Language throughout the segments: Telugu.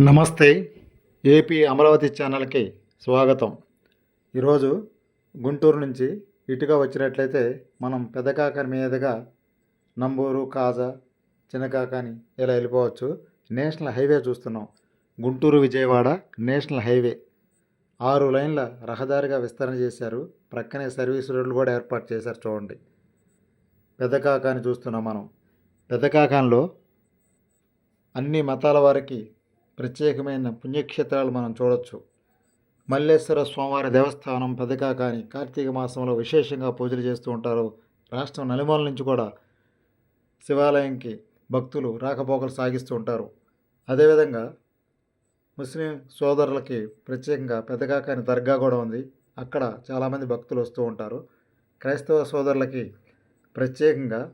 నమస్తే ఏపీ అమరావతి ఛానల్కి స్వాగతం. ఈరోజు గుంటూరు నుంచి ఇటుగా వచ్చినట్లయితే మనం పెద్దకాకని మీదుగా నంబూరు కాజా చిన్నకాకాని ఇలా వెళ్ళిపోవచ్చు. నేషనల్ హైవే చూస్తున్నాం. Guntur Vijayawada national highway. ఆరు లైన్ల రహదారిగా విస్తరణ చేశారు. ప్రక్కనే సర్వీస్ రోడ్లు కూడా ఏర్పాటు చేశారు చూడండి. పెద్దకాకాని చూస్తున్నాం మనం. పెద్దకాకానిలో అన్ని మతాల వారికి ప్రత్యేకమైన పుణ్యక్షేత్రాలు మనం చూడొచ్చు. మల్లేశ్వర స్వామివారి దేవస్థానం పెదకాకాని కార్తీక మాసంలో విశేషంగా పూజలు చేస్తూ ఉంటారు. రాష్ట్రం నలుమూల నుంచి కూడా శివాలయంకి భక్తులు రాకపోకలు సాగిస్తూ ఉంటారు. అదేవిధంగా ముస్లిం సోదరులకి ప్రత్యేకంగా పెదకాకాని దర్గా కూడా ఉంది. అక్కడ చాలామంది భక్తులు వస్తూ ఉంటారు. క్రైస్తవ సోదరులకి ప్రత్యేకంగా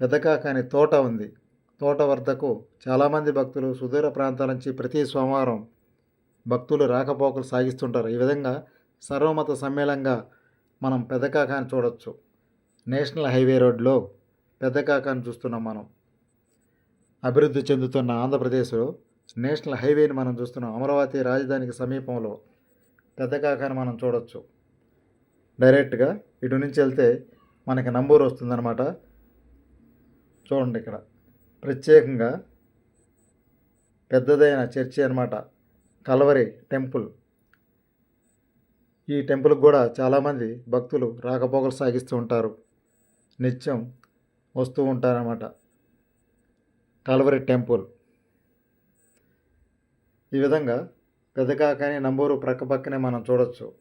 పెదకాకాని తోట ఉంది. తోట వద్దకు చాలామంది భక్తులు సుదూర ప్రాంతాల నుంచి ప్రతి సోమవారం భక్తులు రాకపోకలు సాగిస్తుంటారు. ఈ విధంగా సర్వమత సమ్మేళనంగా మనం పెద్దకాకాని చూడొచ్చు. నేషనల్ హైవే రోడ్లో పెద్దకాకాని చూస్తున్నాం మనం. అభివృద్ధి చెందుతున్న ఆంధ్రప్రదేశ్లో నేషనల్ హైవేని మనం చూస్తున్నాం. అమరావతి రాజధానికి సమీపంలో పెద్దకాకాని మనం చూడొచ్చు. డైరెక్ట్గా ఇటు నుంచి వెళ్తే మనకి నంబూరు వస్తుందన్నమాట. చూడండి ఇక్కడ. ప్రత్యేకంగా పెద్దదైన చర్చి అనమాట కలవరి టెంపుల్. ఈ టెంపుల్కి కూడా చాలామంది భక్తులు రాకపోకలు సాగిస్తూ ఉంటారు. నిత్యం వస్తూ ఉంటారన్నమాట. Calvary temple. ఈ విధంగా పెదకాకని నంబూరు ప్రక్కపక్కనే మనం చూడొచ్చు.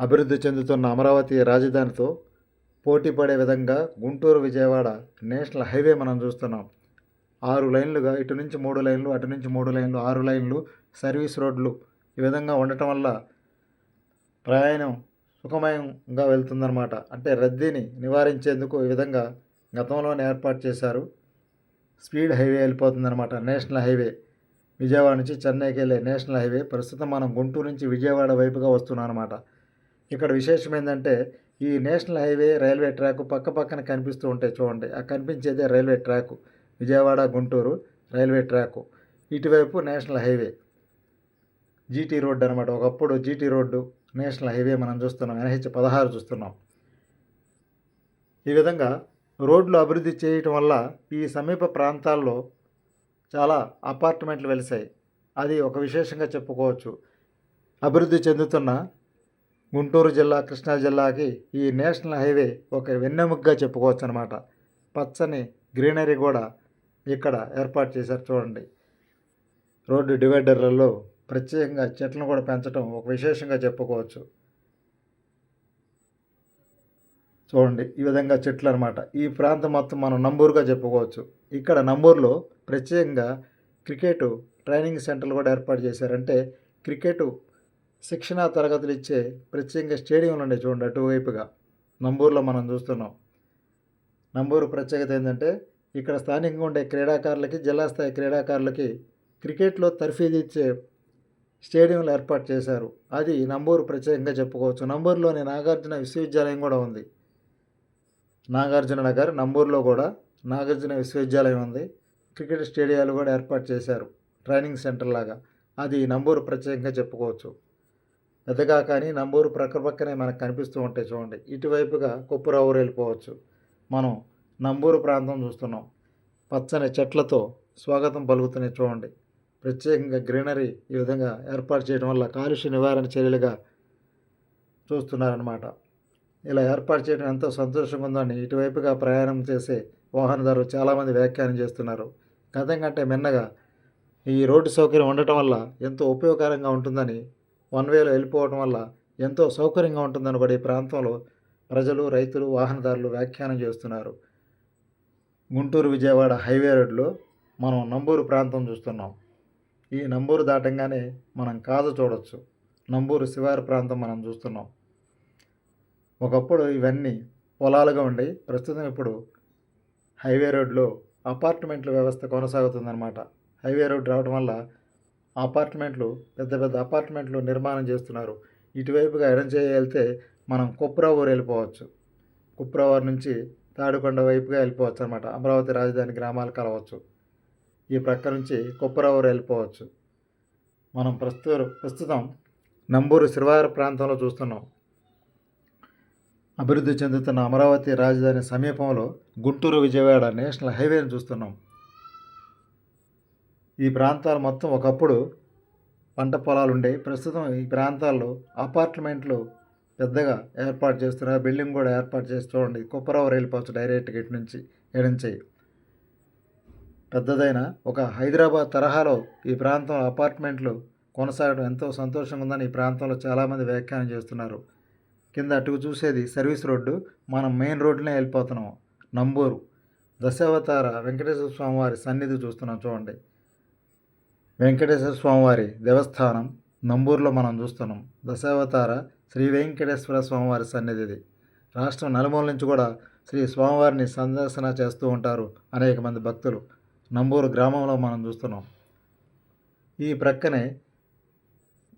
అభివృద్ధి చెందుతున్న అమరావతి రాజధానితో పోటీ పడే విధంగా గుంటూరు విజయవాడ నేషనల్ హైవే మనం చూస్తున్నాం. ఆరు లైన్లుగా ఇటు నుంచి మూడు లైన్లు అటు నుంచి మూడు లైన్లు ఆరు లైన్లు సర్వీస్ రోడ్లు ఈ విధంగా ఉండటం వల్ల ప్రయాణం సుఖమయంగా వెళ్తుందన్నమాట. అంటే రద్దీని నివారించేందుకు ఈ విధంగా గతంలోనే ఏర్పాటు చేశారు. Speed highway వెళ్ళిపోతుందన్నమాట. National highway. Vijayawada నుంచి చెన్నైకి వెళ్ళే నేషనల్ హైవే. ప్రస్తుతం మనం గుంటూరు నుంచి విజయవాడ వైపుగా వస్తున్నాం అనమాట ఇక్కడ విశేషం ఏంటంటే ఈ నేషనల్ హైవే రైల్వే ట్రాక్ పక్క పక్కన కనిపిస్తూ ఉంటాయి చూడండి. ఆ కనిపించేదే railway track. Vijayawada Guntur railway track. ఇటువైపు నేషనల్ హైవే. జీటీ రోడ్డు అనమాట ఒకప్పుడు జీటీ రోడ్డు నేషనల్ హైవే మనం చూస్తున్నాం. ఎన్హెచ్ పదహారు చూస్తున్నాం. ఈ విధంగా రోడ్లు అభివృద్ధి చేయటం వల్ల ఈ సమీప ప్రాంతాల్లో చాలా అపార్ట్మెంట్లు వెలిసాయి. అది ఒక విశేషంగా చెప్పుకోవచ్చు. అభివృద్ధి చెందుతున్న గుంటూరు జిల్లా కృష్ణా జిల్లాకి ఈ నేషనల్ హైవే ఒక వెన్నెముగ్గా చెప్పుకోవచ్చు అనమాట పచ్చని గ్రీనరీ కూడా ఇక్కడ ఏర్పాటు చేశారు చూడండి. రోడ్డు డివైడర్లలో ప్రత్యేకంగా చెట్లను కూడా పెంచడం ఒక విశేషంగా చెప్పుకోవచ్చు. చూడండి ఈ విధంగా చెట్లు అనమాట ఈ ప్రాంతం మొత్తం మనం నంబూరుగా చెప్పుకోవచ్చు. ఇక్కడ నంబూరులో ప్రత్యేకంగా క్రికెట్ ట్రైనింగ్ సెంటర్లు కూడా ఏర్పాటు చేశారంటే క్రికెట్ శిక్షణా తరగతులు ఇచ్చే ప్రత్యేకంగా స్టేడియంలు ఉండే చూడండి అటువైపుగా. నంబూరులో మనం చూస్తున్నాం. నంబూరు ప్రత్యేకత ఏంటంటే ఇక్కడ స్థానికంగా ఉండే క్రీడాకారులకి జిల్లా స్థాయి క్రీడాకారులకి క్రికెట్లో తర్ఫీదు ఇచ్చే స్టేడియంలు ఏర్పాటు చేశారు. అది నంబూరు ప్రత్యేకంగా చెప్పుకోవచ్చు. నంబూరులోని నాగార్జున విశ్వవిద్యాలయం కూడా ఉంది. నాగార్జున నగర్ నంబూరులో కూడా నాగార్జున విశ్వవిద్యాలయం ఉంది. క్రికెట్ స్టేడియాలు కూడా ఏర్పాటు చేశారు. ట్రైనింగ్ సెంటర్ లాగా. అది నంబూరు ప్రత్యేకంగా చెప్పుకోవచ్చు. పెద్దగా కానీ నంబూరు ప్రక్క పక్కనే మనకు కనిపిస్తూ ఉంటాయి చూడండి. ఇటువైపుగా కుప్పరావురు వెళ్ళిపోవచ్చు. మనం నంబూరు ప్రాంతం చూస్తున్నాం. పచ్చని చెట్లతో స్వాగతం పలుకుతున్నాయి చూడండి. ప్రత్యేకంగా గ్రీనరీ ఈ విధంగా ఏర్పాటు చేయడం వల్ల కాలుష్య నివారణ చర్యలుగా చూస్తున్నారనమాట ఇలా ఏర్పాటు చేయడం ఎంతో సంతోషంగా ఉందని ఇటువైపుగా ప్రయాణం చేసే వాహనదారులు చాలామంది వ్యాఖ్యానం చేస్తున్నారు. గతం కంటే మిన్నగా ఈ రోడ్డు సౌకర్యం ఉండటం వల్ల ఎంతో ఉపయోగకరంగా ఉంటుందని వన్ వేలో వెళ్ళిపోవడం వల్ల ఎంతో సౌకర్యంగా ఉంటుందని ప్రాంతంలో ప్రజలు రైతులు వాహనదారులు వ్యాఖ్యానం చేస్తున్నారు. గుంటూరు విజయవాడ హైవే రోడ్లో మనం నంబూరు ప్రాంతం చూస్తున్నాం. ఈ నంబూరు దాటంగానే మనం కాదు చూడొచ్చు. నంబూరు శివారు ప్రాంతం మనం చూస్తున్నాం. ఒకప్పుడు ఇవన్నీ పొలాలుగా ఉండి ప్రస్తుతం ఇప్పుడు హైవే రోడ్లో అపార్ట్మెంట్ల వ్యవస్థ కొనసాగుతుందన్నమాట. హైవే రోడ్ రావడం వల్ల అపార్ట్మెంట్లు పెద్ద పెద్ద అపార్ట్మెంట్లు నిర్మాణం చేస్తున్నారు. ఇటువైపుగా ఎడం చేయగలితే వెళ్తే మనం కుప్రావూరు వెళ్ళిపోవచ్చు. కుప్రావూరు నుంచి తాడుకొండ వైపుగా వెళ్ళిపోవచ్చు అనమాట అమరావతి రాజధాని గ్రామాలు కలవచ్చు. ఈ ప్రక్క నుంచి కుప్పరవూరు వెళ్ళిపోవచ్చు. మనం ప్రస్తుత ప్రస్తుతం నంబూరు శివార ప్రాంతంలో చూస్తున్నాం. అభివృద్ధి చెందుతున్న అమరావతి రాజధాని సమీపంలో గుంటూరు విజయవాడ నేషనల్ హైవేని చూస్తున్నాం. ఈ ప్రాంతాలు మొత్తం ఒకప్పుడు పంట పొలాలు ఉండేవి ప్రస్తుతం ఈ ప్రాంతాల్లో అపార్ట్మెంట్లు పెద్దగా ఏర్పాటు చేస్తున్నారు. బిల్డింగ్ కూడా ఏర్పాటు చేసి చూడండి. కుప్పరావు వెళ్ళిపోవచ్చు డైరెక్ట్గా ఇటు నుంచి ఇటు పెద్దదైన ఒక హైదరాబాద్ తరహాలో ఈ ప్రాంతం అపార్ట్మెంట్లు కొనసాగడం ఎంతో సంతోషంగా ఉందని ఈ ప్రాంతంలో చాలామంది వ్యాఖ్యానం చేస్తున్నారు. కింద అటుకు చూసేది సర్వీస్ రోడ్డు. మనం మెయిన్ రోడ్డునే వెళ్ళిపోతున్నాం. నంబూరు. దశావతార వెంకటేశ్వర స్వామివారి సన్నిధి చూస్తున్నాం చూడండి. వెంకటేశ్వర స్వామివారి దేవస్థానం నంబూరులో మనం చూస్తున్నాం. దశావతార శ్రీ వెంకటేశ్వర స్వామివారి సన్నిధి ఇది రాష్ట్రం నలుమూల నుంచి కూడా శ్రీ స్వామివారిని సందర్శన చేస్తూ ఉంటారు అనేక మంది భక్తులు. నంబూరు గ్రామంలో మనం చూస్తున్నాం. ఈ ప్రక్కనే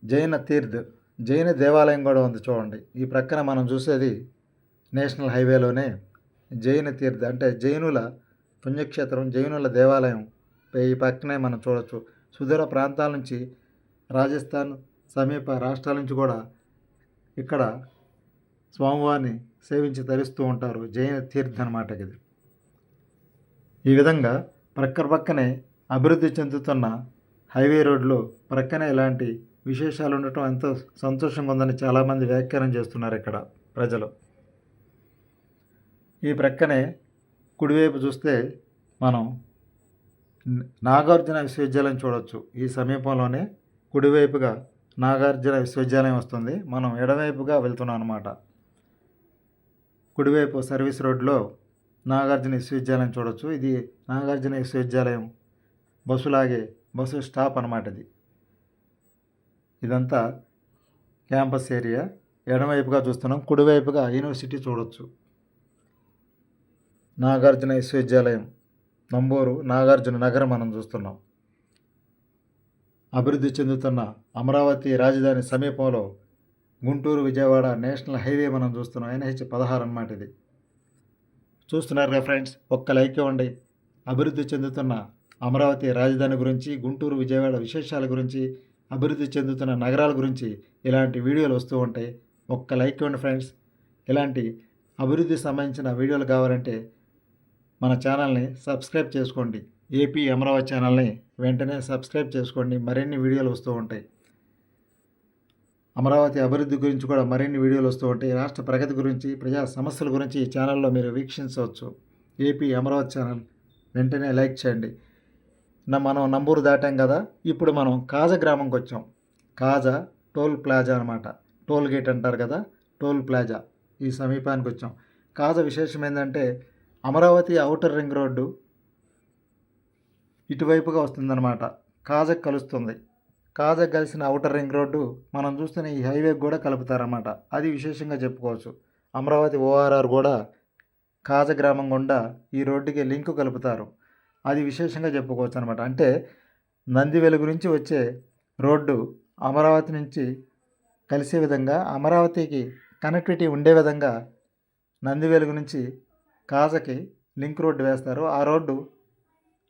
జైన తీర్థ్ జైన దేవాలయం కూడా ఉంది చూడండి. ఈ ప్రక్కన మనం చూసేది నేషనల్ హైవేలోనే జైన తీర్థ్ అంటే జైనుల పుణ్యక్షేత్రం జైనుల దేవాలయం. ఈ పక్కనే మనం చూడొచ్చు. సుదూర ప్రాంతాల నుంచి రాజస్థాన్ సమీప రాష్ట్రాల నుంచి కూడా ఇక్కడ స్వామివారిని సేవించి తరిస్తూ ఉంటారు. జైన తీర్థం అనమాట ఇది. ఈ విధంగా ప్రక్క ప్రక్కనే అభివృద్ధి చెందుతున్న హైవే రోడ్లో ప్రక్కనే ఇలాంటి విశేషాలు ఉండటం ఎంతో సంతోషంగా ఉందని చాలామంది వ్యాఖ్యానం చేస్తున్నారు ఇక్కడ ప్రజలు. ఈ ప్రక్కనే కుడివైపు చూస్తే మనం నాగార్జున విశ్వవిద్యాలయం చూడవచ్చు ఈ సమీపంలోనే కుడివైపుగా నాగార్జున విశ్వవిద్యాలయం వస్తుంది. మనం ఎడవైపుగా వెళ్తున్నాం అనమాట కుడివైపు సర్వీస్ రోడ్లో నాగార్జున విశ్వవిద్యాలయం చూడవచ్చు ఇది నాగార్జున విశ్వవిద్యాలయం బస్సులాగే బస్సు స్టాప్ అనమాట ఇది. ఇదంతా క్యాంపస్ ఏరియా. ఎడమవైపుగా చూస్తున్నాం. కుడివైపుగా యూనివర్సిటీ చూడవచ్చు నాగార్జున విశ్వవిద్యాలయం. నంబూరు నాగార్జున నగరం మనం చూస్తున్నాం. అభివృద్ధి చెందుతున్న అమరావతి రాజధాని సమీపంలో గుంటూరు విజయవాడ నేషనల్ హైవే మనం చూస్తున్నాం. ఎన్హెచ్ పదహారు అన్నమాట ఇది. చూస్తున్నారుగా ఫ్రెండ్స్? ఒక్క లైక్ ఇవ్వండి. అభివృద్ధి చెందుతున్న అమరావతి రాజధాని గురించి గుంటూరు విజయవాడ విశేషాల గురించి అభివృద్ధి చెందుతున్న నగరాల గురించి ఇలాంటి వీడియోలు వస్తూ ఉంటాయి ఒక్క లైక్ ఇవ్వండి ఫ్రెండ్స్. ఇలాంటి అభివృద్ధి సంబంధించిన వీడియోలు కావాలంటే మన ఛానల్ని సబ్స్క్రైబ్ చేసుకోండి. ఏపీ అమరావతి ఛానల్ని వెంటనే సబ్స్క్రైబ్ చేసుకోండి. మరిన్ని వీడియోలు వస్తూ ఉంటాయి. అమరావతి అభివృద్ధి గురించి కూడా మరిన్ని వీడియోలు వస్తూ ఉంటాయి. రాష్ట్ర ప్రగతి గురించి ప్రజా సమస్యల గురించి ఈ ఛానల్లో మీరు వీక్షించవచ్చు. ఏపీ అమరావతి ఛానల్ వెంటనే లైక్ చేయండి. మనం నంబూరు దాటాం కదా? ఇప్పుడు మనం కాజా గ్రామంకి వచ్చాం. కాజా టోల్ ప్లాజా అనమాట టోల్ గేట్ అంటారు కదా? టోల్ ప్లాజా ఈ సమీపానికి వచ్చాం. కాజా విశేషం ఏంటంటే అమరావతి ఔటర్ రింగ్ రోడ్డు ఇటువైపుగా వస్తుందన్నమాట. కాజకు కలుస్తుంది. కాజకు కలిసిన ఔటర్ రింగ్ రోడ్డు మనం చూస్తున్న ఈ హైవేకి కూడా కలుపుతారన్నమాట. అది విశేషంగా చెప్పుకోవచ్చు. అమరావతి ఓఆర్ఆర్ కూడా కాజ గ్రామం గుండా ఈ రోడ్డుకి లింకు కలుపుతారు. అది విశేషంగా చెప్పుకోవచ్చు అనమాట అంటే నందివెలు నుంచి వచ్చే రోడ్డు అమరావతి నుంచి కలిసే విధంగా అమరావతికి కనెక్టివిటీ ఉండే విధంగా నందివెలుగు నుంచి కాజకి లింక్ రోడ్డు వేస్తారు. ఆ road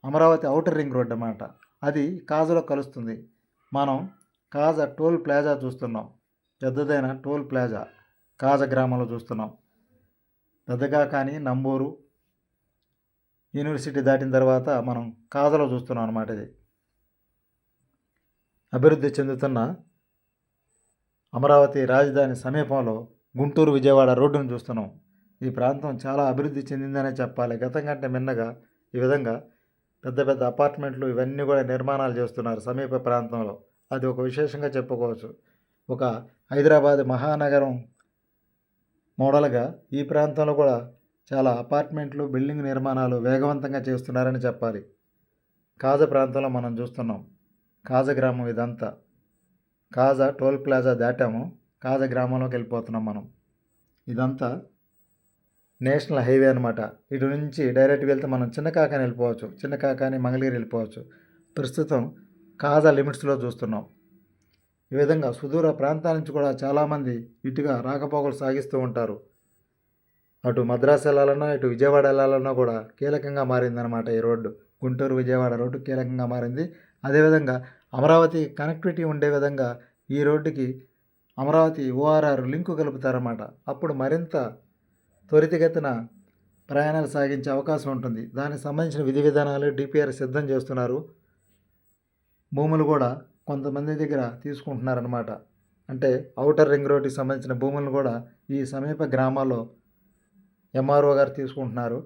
Amaravati outer ring road అన్నమాట. అది కాజలో కలుస్తుంది. మనం కాజ టోల్ ప్లాజా చూస్తున్నాం. పెద్దదైన టోల్ ప్లాజా కాజ గ్రామంలో చూస్తున్నాం. పెద్దగా కానీ నంబూరు యూనివర్సిటీ దాటిన తర్వాత మనం కాజలో చూస్తున్నాం అన్నమాట ఇది. అభివృద్ధి చెందుతున్న అమరావతి రాజధాని సమీపంలో గుంటూరు విజయవాడ రోడ్డును చూస్తున్నాం. ఈ ప్రాంతం చాలా అభివృద్ధి చెందిందనే చెప్పాలి. గతం కంటే మిన్నగా ఈ విధంగా పెద్ద పెద్ద అపార్ట్మెంట్లు ఇవన్నీ కూడా నిర్మాణాలు చేస్తున్నారు సమీప ప్రాంతంలో. అది ఒక విశేషంగా చెప్పుకోవచ్చు. ఒక హైదరాబాద్ మహానగరం మోడల్గా ఈ ప్రాంతంలో కూడా చాలా అపార్ట్మెంట్లు బిల్డింగ్ నిర్మాణాలు వేగవంతంగా చేస్తున్నారని చెప్పాలి. కాజ ప్రాంతంలో మనం చూస్తున్నాం. కాజ గ్రామం ఇదంతా. కాజా టోల్ ప్లాజా దాటాము. కాజ గ్రామంలోకి వెళ్ళిపోతున్నాం మనం. ఇదంతా నేషనల్ హైవే అనమాట ఇటు నుంచి డైరెక్ట్ వెళ్తే మనం చిన్న కాకాని వెళ్ళిపోవచ్చు చిన్న కాకాని మంగళగిరి వెళ్ళిపోవచ్చు. ప్రస్తుతం కాజా లిమిట్స్లో చూస్తున్నాం. ఈ విధంగా సుదూర ప్రాంతాల నుంచి కూడా చాలామంది ఇటుగా రాకపోకలు సాగిస్తూ ఉంటారు. అటు మద్రాసు వెళ్ళాలన్నా ఇటు విజయవాడ వెళ్ళాలన్నా కూడా కీలకంగా మారిందనమాట ఈ రోడ్డు. గుంటూరు విజయవాడ రోడ్డు కీలకంగా మారింది. అదేవిధంగా అమరావతి కనెక్టివిటీ ఉండే విధంగా ఈ రోడ్డుకి అమరావతి ఓఆర్ఆర్ లింకు కలుపుతారన్నమాట. అప్పుడు మరింత త్వరితగతిన ప్రయాణాలు సాగించే అవకాశం ఉంటుంది. దానికి సంబంధించిన విధి విధానాలు డిపిఆర్ సిద్ధం చేస్తున్నారు. భూములు కూడా కొంతమంది దగ్గర తీసుకుంటున్నారనమాట అంటే ఔటర్ రింగ్ రోడ్కి సంబంధించిన భూములను కూడా ఈ సమీప గ్రామాల్లో ఎంఆర్ఓ గారు తీసుకుంటున్నారు.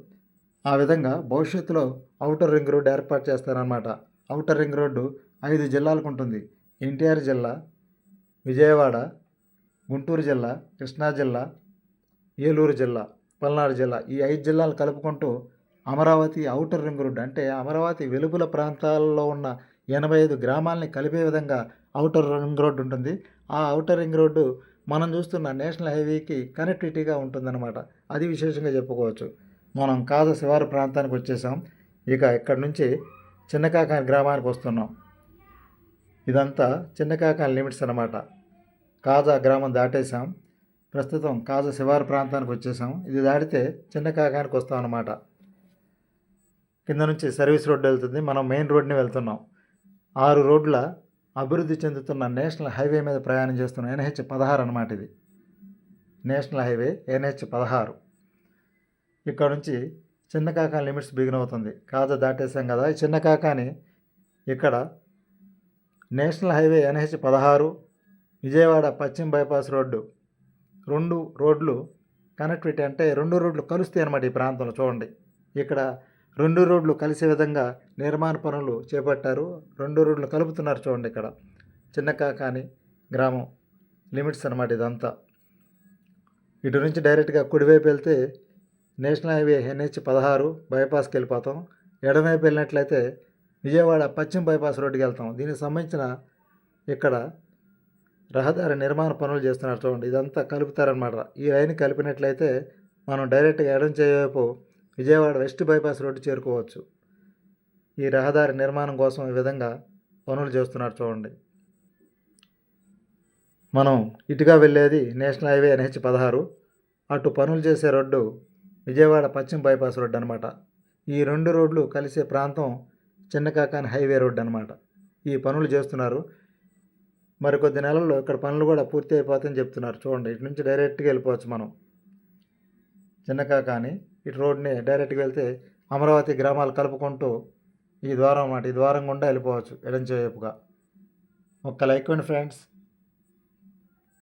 ఆ విధంగా భవిష్యత్తులో ఔటర్ రింగ్ రోడ్డు ఏర్పాటు చేస్తారనమాట ఔటర్ రింగ్ రోడ్డు ఐదు జిల్లాలకు ఉంటుంది. ఎన్టీఆర్ జిల్లా విజయవాడ గుంటూరు జిల్లా కృష్ణా జిల్లా ఏలూరు జిల్లా. పల్నాడు జిల్లా. ఈ ఐదు జిల్లాలు కలుపుకుంటూ అమరావతి ఔటర్ రింగ్ రోడ్డు అంటే అమరావతి వెలుపుల ప్రాంతాల్లో ఉన్న ఎనభై ఐదు గ్రామాలని కలిపే విధంగా ఔటర్ రింగ్ రోడ్డు ఉంటుంది. ఆ ఔటర్ రింగ్ రోడ్డు మనం చూస్తున్న నేషనల్ హైవేకి కనెక్టివిటీగా ఉంటుందన్నమాట. అది విశేషంగా చెప్పుకోవచ్చు. మనం కాజ శివారు ప్రాంతానికి వచ్చేసాం. ఇక ఇక్కడ నుంచి చిన్నకాకా గ్రామానికి వస్తున్నాం. ఇదంతా చిన్నకాకా లిమిట్స్ అన్నమాట. కాజా గ్రామం దాటేసాం ప్రస్తుతం కాజా శివారు ప్రాంతానికి వచ్చేసాం ఇది దాటితే చిన్నకాకానికి వస్తాం అన్నమాట. కింద నుంచి సర్వీస్ రోడ్డు వెళ్తుంది. మనం మెయిన్ రోడ్ని వెళ్తున్నాం. ఆరు రోడ్ల అభివృద్ధి చెందుతున్న నేషనల్ హైవే మీద ప్రయాణం చేస్తున్న ఎన్హెచ్ పదహారు అనమాట ఇది. నేషనల్ హైవే ఎన్హెచ్ పదహారు. ఇక్కడ నుంచి చిన్న కాకా లిమిట్స్ బిగిన్ అవుతుంది. కాజా దాటేసాం కదా. ఈ చిన్న కాకాని ఇక్కడ నేషనల్ హైవే ఎన్హెచ్ పదహారు విజయవాడ పశ్చిమ బైపాస్ రోడ్డు రెండు రోడ్లు కనెక్టివిటీ అంటే రెండు రోడ్లు కలుస్తాయి అన్నమాట ఈ ప్రాంతంలో చూడండి. ఇక్కడ రెండు రోడ్లు కలిసే విధంగా నిర్మాణ పనులు చేపట్టారు. రెండు రోడ్లు కలుపుతున్నారు చూడండి ఇక్కడ. చిన్నకా కానీ గ్రామం. లిమిట్స్ అనమాట ఇదంతా. ఇటు నుంచి డైరెక్ట్గా కుడివైపు వెళ్తే నేషనల్ హైవే ఎన్హెచ్ పదహారు బైపాస్కి వెళ్ళిపోతాం. ఎడమవైపు వెళ్ళినట్లయితే విజయవాడ పశ్చిమ బైపాస్ రోడ్డుకి వెళ్తాం. దీనికి సంబంధించిన ఇక్కడ రహదారి నిర్మాణ పనులు చేస్తున్నారు చూడండి. ఇదంతా కలుపుతారనమాట ఈ లైన్ కలిపినట్లయితే మనం డైరెక్ట్గా ఎడం చేయవైపు విజయవాడ వెస్ట్ బైపాస్ రోడ్డు చేరుకోవచ్చు. ఈ రహదారి నిర్మాణం కోసం ఈ విధంగా పనులు చేస్తున్నారు చూడండి. మనం ఇటుగా వెళ్ళేది నేషనల్ హైవే ఎన్హెచ్ పదహారు. అటు పనులు చేసే రోడ్డు విజయవాడ పశ్చిమ బైపాస్ రోడ్డు అనమాట ఈ రెండు రోడ్లు కలిసే ప్రాంతం చిన్నకాకాని హైవే రోడ్డు అనమాట ఈ పనులు చేస్తున్నారు. మరికొద్ది నెలల్లో ఇక్కడ పనులు కూడా పూర్తి అయిపోతాయని చెప్తున్నారు. చూడండి ఇటు నుంచి డైరెక్ట్గా వెళ్ళిపోవచ్చు మనం. చిన్నకా కానీ ఇటు రోడ్ని డైరెక్ట్గా వెళ్తే అమరావతి గ్రామాలు కలుపుకుంటూ ఈ ద్వారం అన్నమాట. ఈ ద్వారం గుండా వెళ్ళిపోవచ్చు ఎడంచేపుగా ఒక్క లైక్ అండి ఫ్రెండ్స్.